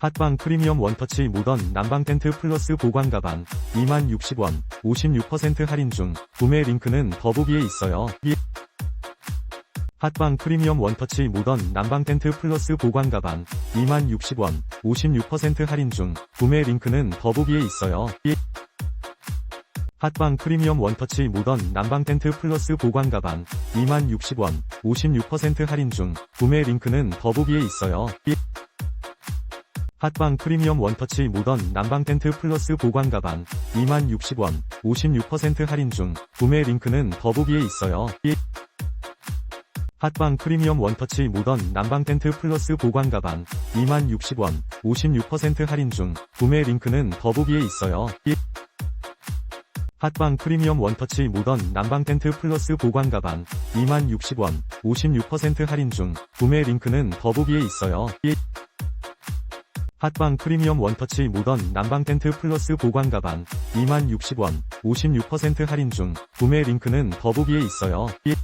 핫방 프리미엄 원터치 모던 난방 텐트 플러스 보관 가방 2만 60원 56% 할인 중 구매 링크는 더보기에 있어요. 이- 핫방 프리미엄 원터치 모던 난방 텐트 플러스 보관 가방 2만 60원 56% 할인 중 구매 링크는 더보기에 있어요. 이- 핫방 프리미엄 원터치 모던 난방 텐트 플러스 보관 가방 2만 60원 56% 할인 중 구매 링크는 더보기에 있어요. 이- 핫방 프리미엄 원터치 모던 난방 텐트 플러스 보관 가방 2만 60원 56% 할인 중 구매 링크는 더보기에 있어요. 이- 핫방 프리미엄 원터치 모던 난방 텐트 플러스 보관 가방 2만 60원 56% 할인 중 구매 링크는 더보기에 있어요. 이- 핫방 프리미엄 원터치 모던 난방 텐트 플러스 보관 가방 2만 60원 56% 할인 중 구매 링크는 더보기에 있어요. 이- 핫방 프리미엄 원터치 모던 난방 텐트 플러스 보관 가방 2만 60원 56% 할인 중 구매 링크는 더보기에 있어요. 이-